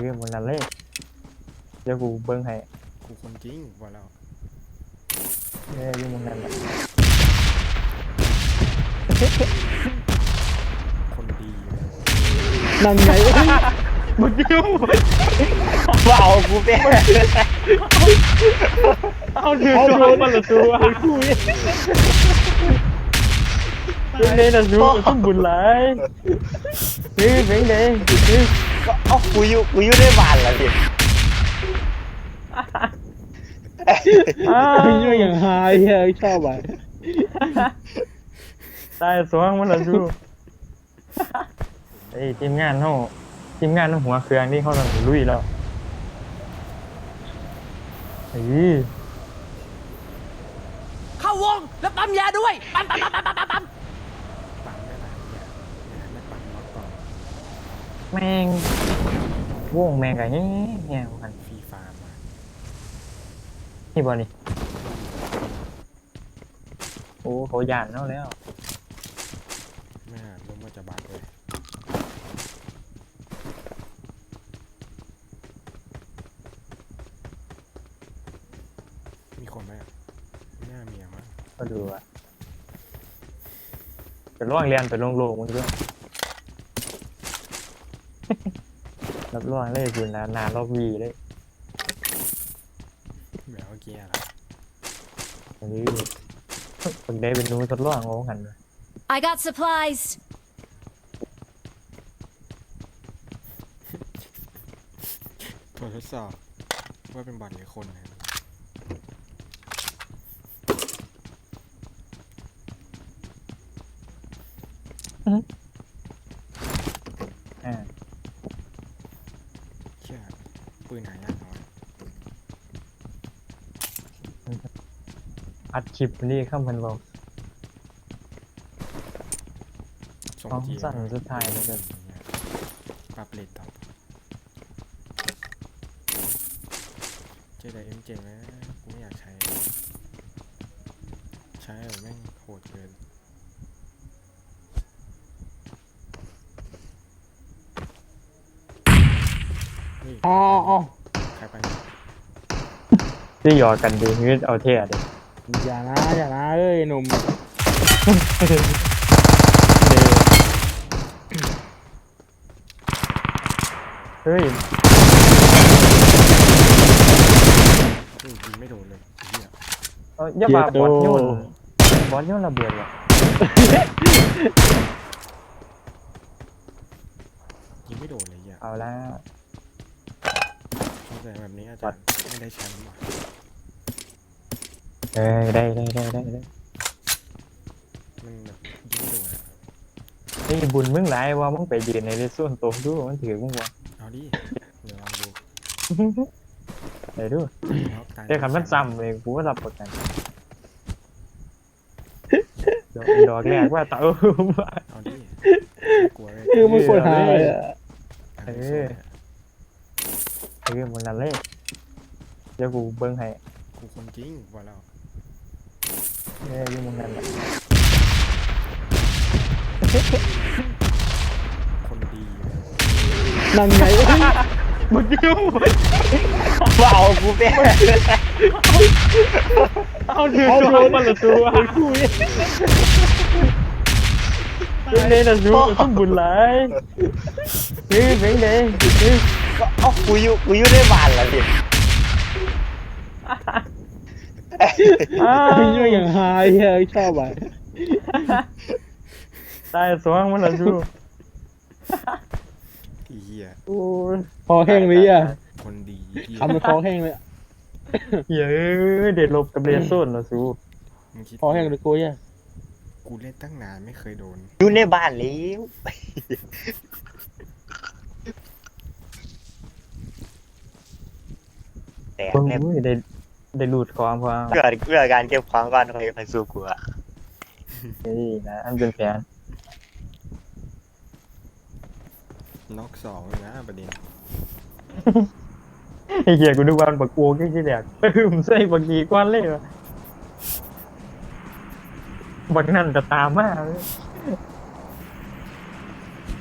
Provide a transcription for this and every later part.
เรื่องมันนั่นเลยเดี๋ยวกูเบิ่งให้กูคนจริงบอกแล้วเอ้ยอยู่มึงนั่นแหละคนดีเลยนั่นไงมึงยุ่งว่าเอากูไปเอาถือตัวมันละตัวกู เนี่ยเป็นเลยนะสู้สมบุญหลายเฮ้ยเป็นไงเฮ้ยเอ้ากูอยู่กูอยู่ในบ้านแล้วดิอ้าวกูอยู่อย่างฮาเฮียชอบอะตายสวงมันละสู้เฮ้ยทีมงานเขาทีมงานเขาหัวเครื่องนี่เขาต้องลุยแล้วเฮ้ยเข้าวงแล้วปั๊มยาด้วยปั๊มปั๊มปั๊มปั๊มปั๊มปั๊ม ปั๊มไม่ได้เนี่ยเนี่ยไม่ปั๊มล็อกต่อ แม่งวงแม่งกันเนี่ยเนี่ยมันฟรีฟาร์มมานี่บอนี่โอ้เขาหยานเนาะแล้วไม่หาลมก็จะบักเลยมีคนไหมอะไม่น่ามีอะมั้ง ก็ดูอะไปล่วงเรียนไปลงโลกมันด้วย รับล่วงเลยคุณนะนานรอบวีเลยแบบเมื่อกี้อะไรอันนี้คนได้เป็นหนูทดลองโง่กันเลย I got supplies. ตัวทดสอบว่าเป็นบอทหรือคนนะอ่า เชื่อ ปืนหายากน้อยอัดคลิปนี่ข้ามพันบอกส่งของจีสั่นสุดท้ายเลยแบบปรับเลทต่อเจไดเอ็มเจไหมกูไม่อยากใช้ ใช้แบบแม่งโหดเกินนี่ อ๋ออ๋อใครไปที่หยอดกันดีงืดเอาเท่ดิอย่านะ อย่านะเอ้ยหนุ่มเฮ้ยนี่ยิงไม่โดนเลยไอ้เหี้ยเอาอย่ามาบอดโยนบอดโยนระเบิดว่ะยิงไม่โดนเลยไอ้เหี้ยเอาละ สงสัยแบบนี้อาจารย์ไม่ได้แชมป์ว่ะเอ้ยได้ได้ได้ได้ได้มันแบบยิงไม่โดนอะเฮ้ยบุญมึงหลายว่ามึงไปยืนในเรส่วนตัวดูมันถือมึงวะ เอาดิเดี๋ยวลองดูไหนดูแล้วตายแต่คำมันซ้ำเลยกูก็รับประกันดอกดอกแรกว่าเต่า เอาดิกลัวเลยคือมันปวดหาเลยอะ เออ เรื่องมันนั่นเลยเดี๋ยวกูเบิ่งให้กูคนจริงบอกแล้วเอ้ยอยู่มึงนั่นแหละคนดีเลยนั่นไงมึงยุ่งว่าเอากูไปเอาถือตัวมันละตัวกู เนี่ยเป็นเลยนะสู้สมบุญหลายเฮ้ยเป็นไงเฮ้ยเอ้ากูอยู่กูอยู่ในบ้านแล้วดิอ้าวกูอยู่อย่างฮาเฮียชอบอะตายสวงมันละสู้ไอ้เหี้ยโอ้ยคอแห้งเลยอะคนดีเหี้ยทำมันคอแห้งเลยอะเฮ้ยเด็ดลบกับเรียนส้นละสู้มึงคิด คอแห้งเลยกูเนี่ย กูเล่นตั้งนานไม่เคยโดน อยู่ในบ้านแล้วแต่เพิ่งเนี่ยอุ้ยได้ได้หลุดความความเพื่อเพื่อการเก็บของก่อนคอยคอยสู้กูอะนี่นะอันเป็นแผนน็อกสองเลยนะประเด็นไอ้เหี้ยกูนึกว่ามันบักโวกี่ที่แดกปึ้มใส่บักกีก้อนเลยวะ บักนั่นจะตามมาเลย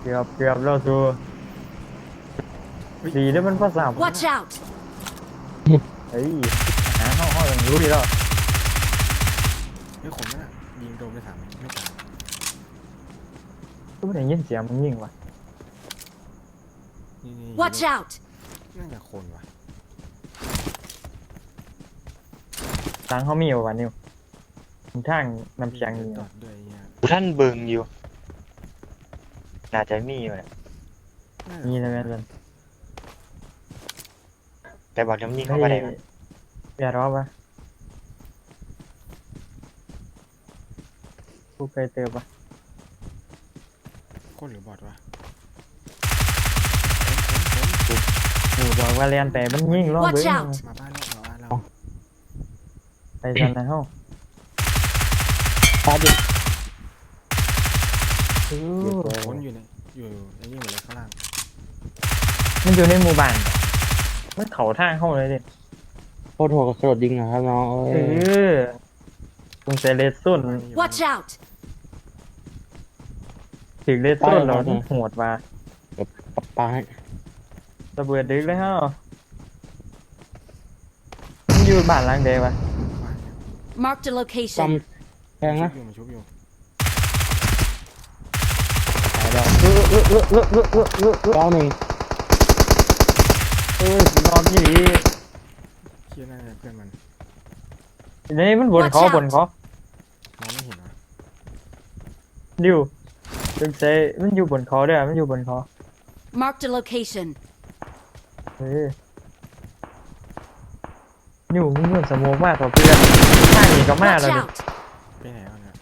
เกือบเกือบแล้วสู้ดีได้มันภาษา Watch out! เฮ้ยหาห้องห้องอย่างรู้ดีแล้วเฮ้ยคนนั่นอะยิงโดนไปสามเม็ดไม่ตายก็ไม่ได้ยินเสียงมึงยิงว่ะนี่นี่ Watch out! น่าจะคนว่ะทางเขามีอยู่วะนิว ทางน้ำเสียงมีนี่ตอดด้วยไอ้เนี่ยกูท่านเบิงอยู่ น่าจะมีอยู่นะน่าจะมีนะแม่นนแต่บอกจะมีเฮ้เข้ายมาได้นะอย่ารอปะกูเคยเจอปะคนหรือบอดวะกูบอกว่าเรียนแต่มันยิงร้องเบิ้ Watch ง out มาบ้านเรามาบ้านเราไปจันนะเฮ้า ตาดิโอ้คนอยู่ในอยู่ในนี่หมดเลยข้างล่างมันอยู่ในหมู่บ้าน มันเขาทางเข้าเลยดิโคตรโหดกับกระโดดยิงนะครับน้องเออตรงเซเลสซุนบ้านนี้อยู่ Watch out! ถึงเลสซุนแล้วโหดมาปับปลาให้ระเบิดดึกเลยเฮ้ามันอยู่บ้านหล้างเดวะบ้านเนี่ย Marked a จ location. ำ แพงนะชุบอยู่มันชุบอยู่ตายแล้วเออเออเออเออเออเออเออเออเก้าหนึ่งเออนอนที่นี่เชี่ยน่าจะเพื่อนมันนี่มันบนเขา Watch out บนเขามองไม่เห็นวะดิวตึงเซมันอยู่บนเขาเด้อมันอยู่บนเขา Marked a location. เออนิวมึงเหมือนสมองมากต่อเพื่อนข้างนี้ก็มา Watch แล้วดิ out! ไปไหนวะเนี่ย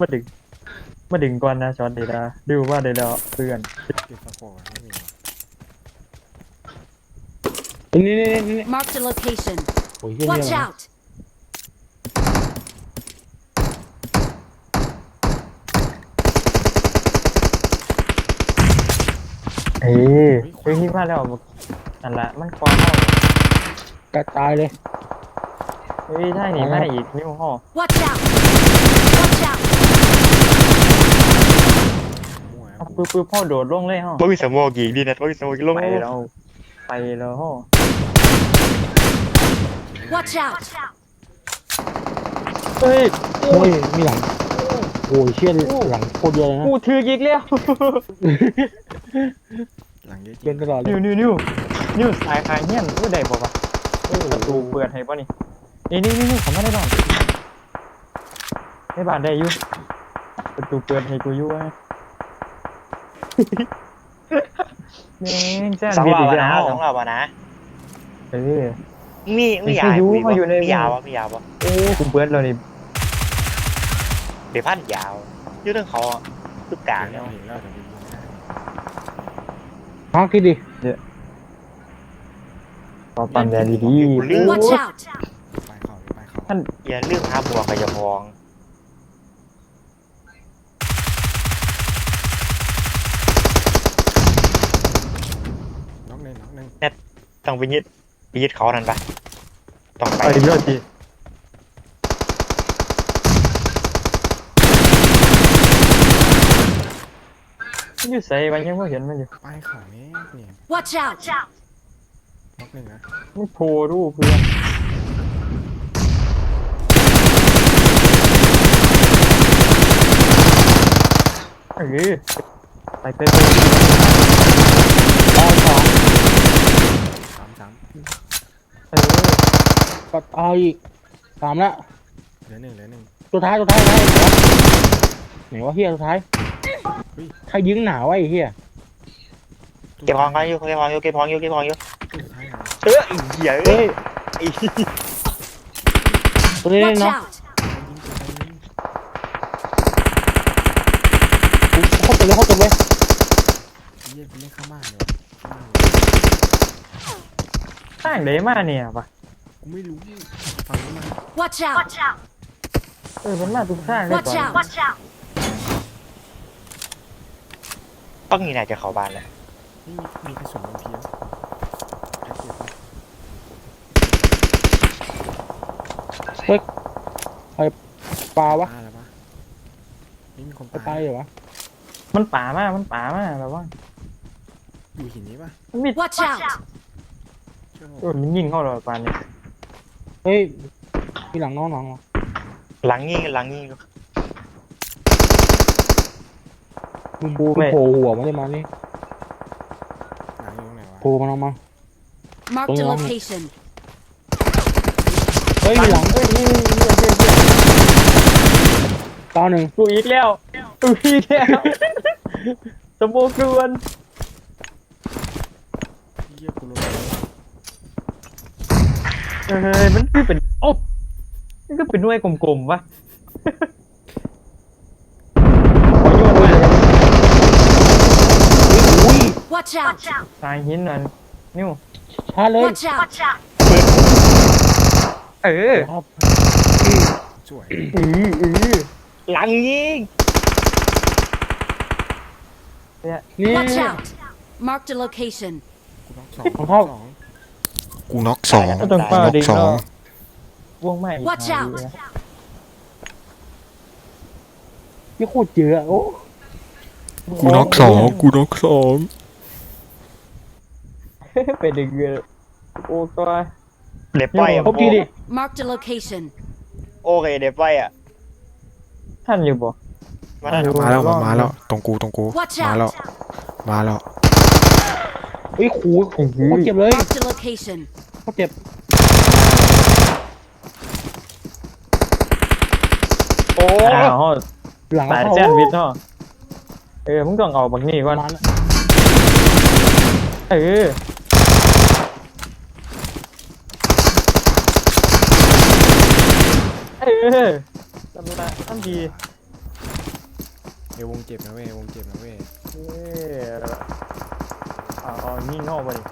มาดึงมาดึงก่อนนะช็อตเดดาดิวว่าเดดาเพื่อนติดสะโพกอะไม่มีวะนี่นี่นี่นี่ Marked a location. โอ้ยเฮีย Watch เนี่ย out! เอ้ยเฮ้ยมาแล้วนั่นละมันควาเข้า กระจายเลย เฮ้ยถ้าหนีมาอีกนิวห่อ Watch out! Watch out! มั่วเอากูปึ๊บปึ๊บพ่อโดดลงเลยห่อว่ามีสมองกี่ดีนะว่ามีสมองกี่ลงไปแล้วไปแล้วห่อ Watch out! เฮ้ยโอ้ยมีหลังโอ้ยเชี่ยหลังโคตรเยอะเลยนะกูถืออีกแล้วหลังเยอะจริเป็นงตลอดเลนิยวนิวนิวนิวสายคายเงี้ยนกูได้บอกว่า ประตูเปิดให้ป่ะนี่นี่นี่นี่ผมไม่ได้บ้านไม่บ้านได้อยู่ประตูเปิดให้กูอยู่ไงแม่งแจ้งสองผิดรอบอีกอะแล้นะวสองรอบอะนะเออ มีมียาไม่รู้คุยว่าอยู่ในมียาวะมียาวะโอ้กูเปิดแล้วนี่เดี๋ยวพันยาวอยุ่เรื่องเขาอะทุกกลางเห็นเนี่แล้ยวเห็นแล้วแต่ไม่ยิงไม่ได้ พักที่ดิต่อปั๊มยาดี Watch out! ไปเขาไปเขาท่าน อย่าลืมหาบวกกับอยาพองน็อกหนึ่งน็อกหนึ่งต้องไปยึดไปยึดเขานั่นปะต้องไปไปเรื่อยจีมันอยู่ใส่มันยังไม่เห็นมันอยู่ไปเขาแม่เนี่ย Watch out! น็อกหนึ่งนะมันโผล่รูเพื่อนเออไปไปไปได้สองสามสามเออก็เอาอีกสามละเหลือหนึ่งเหลือหนึ่งตัวท้ายตัวท้ายตัวท้ายไหนวะเฮียตัวท้ายเฮ้ยใครยิงหนาวะไอ้เฮียเก็บของกันอยู่เก็บของอยู่เก็บของอยู่เก็บของอยู่ ออไอ้เหี้ยเอ้เฮ้ยยไอ้เหี้ยตัวนี้ Watch เนาะ out! ยิงตัวไปยิงเข้าตัวเลยเข้าตัวเลยเยี่ยกูเล่นเข้าบ้านเลยเข้าบ้านเลยข้างเดมาเนี่ยปะกูไม่รู้ฝั่งนี้มา Watch out! เออมันมาทุกข้างเลย Watch ก่อน out! Watch out! ต้องนี่น่าจะเข้าบ้านแล้ว นี่มีมีกระสุนบนเพียวใครเก็บ วะปลาวะตายแล้วปะนี่มีคนไปตายตายเหรอวะมันป่ามากมันป่ามากแบบว่าอยู่หินนี้ปะมันมี Watch out! เชื่อเออมันยิงเข้าเราปานนี้เฮ้ยมีหลังน้องน้องหลังยิงหลังยิงมึงมึงโผล่หัวมาได้มานี่หนังอยู่ตรงไหนวะโผล่มาลงมา Marked a Hold on. location. เฮ้ยมีหลังเอ้ยนี่นี่นี่นี่นี่ตาหนึ่งกูอีกแล้วกูอีกแล้วสมบูรณ์เฮียกูรู้แล้วเฮ้ยมันคือเป็นโอ้มันก็เป็นหน่วยกลมๆวะขอโยนมาอุ้ย Watch out! ทางหินนั่นนิ้วช้าเลย Watch out! เออครับสวยอืออือหลังยิงนี่ Watch out! Marked a location. กูน็อกสองของน็อกเข้าสองกูน็อกสองก็ต้องเป้าน็อกดีสองเนาะวงใหม่ Watch out นี่โคตรเจือโอ้กูน็อกสองกูน็อกสองไปดึงเงยโอ้ก็ เด็บไปอะพบทีดิ Marked a location. โอเคเด็บไปอะท่านอยู่บ่มาได้มาแล้วมามาแล้วตรงกูตรงกู Watch มาแล้ว out! มาแล้วเฮ้ยขู่โคตรเจ็บเลย Marked a location. โคตรเจ็บโอ้อ้าวหลังสายเข้าแซนด์วิชเนาะเออมึงต้องเอาบักนี่ก่อนมาแล้วเออ เออทำละทำดีเอวงเจ็บนะเว้ยวงเจ็บนะเว้ยเออเอาเอานี่งอกไปดิ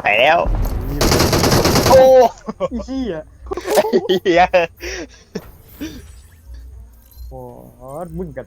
ไปแล้วโอ้อีเหี้ยเฮียโอ้มึงกับ